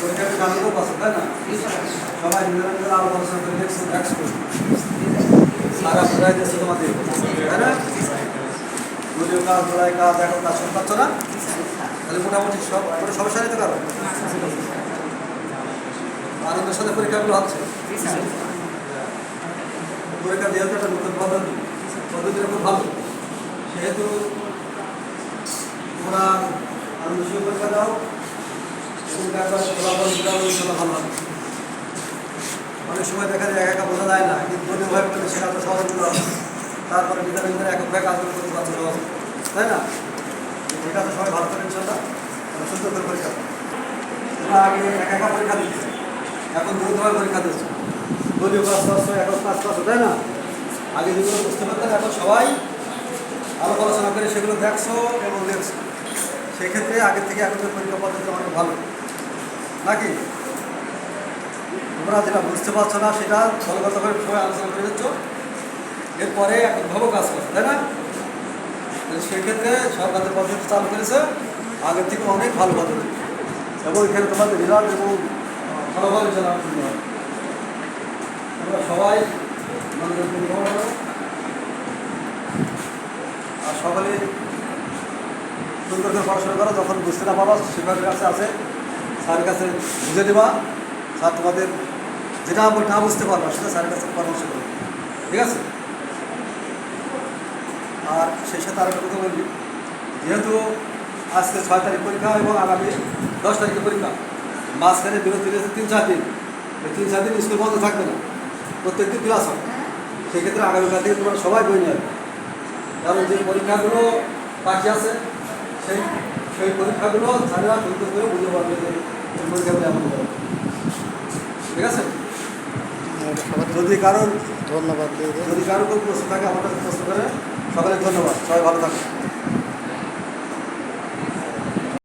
পরীক্ষাটা জানলেও পাচ্ছে তাই না? সবাই আলাদা আলোচনা করে দেখছ দেখছ। সারা ঘুরাই দিয়েছে তোমাদের, তাই না? দলীয় কাজ দোলাই কাজ, এখন কাজ সব পাচ্ছ না, তাহলে মোটামুটি সব কোনো সমস্যা নিতে পারো। আনন্দের সাথে পরীক্ষাগুলো হচ্ছে। পরীক্ষা দেওয়া একটা নতুন পদ্ধতি, পদ্ধতিটা খুব ভালো। সেহেতু তোমরা আনন্দ দাও ফলাফল ইনশাল্লাহ ভালো হবে অনেক সময় দেখা যায় একা একা বোঝা যায় না, কিন্তু দলীয়ভাবে করলে সেটা তো সহজ হলো তারপরে বিদ্যালয় এককভাবে কাজ করতে পারছে তাই না? ঠিক আছে সবাই ভালো করে ইনশাল্লাহ সুন্দর করে পরীক্ষা। তোমরা আগে একা একা পরীক্ষা দিচ্ছে এখন দ্রুতভাবে পরীক্ষা দিচ্ছ দলীয় ক্লাস করছ একক ক্লাস করছ তাই না? আগে যেগুলো বুঝতে পারতেন, এখন সবাই আলাপ আলোচনা করে সেগুলো দেখছ এবং দেখছ। সেক্ষেত্রে আগের থেকে এখনকার পরীক্ষা পদ্ধতি অনেক ভালো। নাকি? তোমরা যেটা বুঝতে পারছ না, সেটা দলগত করে সবাই আলোচনা করে দিচ্ছ এরপরে এককভাবে কাজ করছে তাই না? সেক্ষেত্রে সরকার যে পদ্ধতি চালু করেছে। আগের থেকে অনেক ভালো পদ্ধতি এবং এখানে তোমাদের রেজাল্ট এবং ফলাফল। তোমরা সবাই। আর সকালে সুন্দর করে পড়াশোনা করো, যখন বুঝতে না পারো শিক্ষকের কাছে আছে স্যারের কাছে বুঝে দেবা, স্যার তোমাদের যেটা না বুঝতে পারবা, সেটা স্যারের কাছে পরামর্শ করবে ঠিক আছে? আর সেই সাথে আরেকটা কথা বলি, যেহেতু আজকে ছয় তারিখ পরীক্ষা এবং আগামী দশ তারিখে পরীক্ষা, মাঝখানে বিরতি রয়েছে তিন চার দিন। এই তিন চার দিন স্কুল বন্ধ থাকবে না প্রত্যেক দিন ক্লাস হবে সেক্ষেত্রে আগামীকাল থেকে তোমরা সবাই বই আসবে কারণ যে পরীক্ষাগুলো বাকি আছে, সেই সেই পরীক্ষাগুলো স্থানীয় সুন্দর করে বুঝে পারবে যে এই পরীক্ষাগুলো এমন ঠিক আছে? যদি কারণ ধন্যবাদ যদি কারোর কোনো প্রশ্ন থাকে আমাদের প্রশ্ন করে সকলে ধন্যবাদ। সবাই ভালো থাকুন।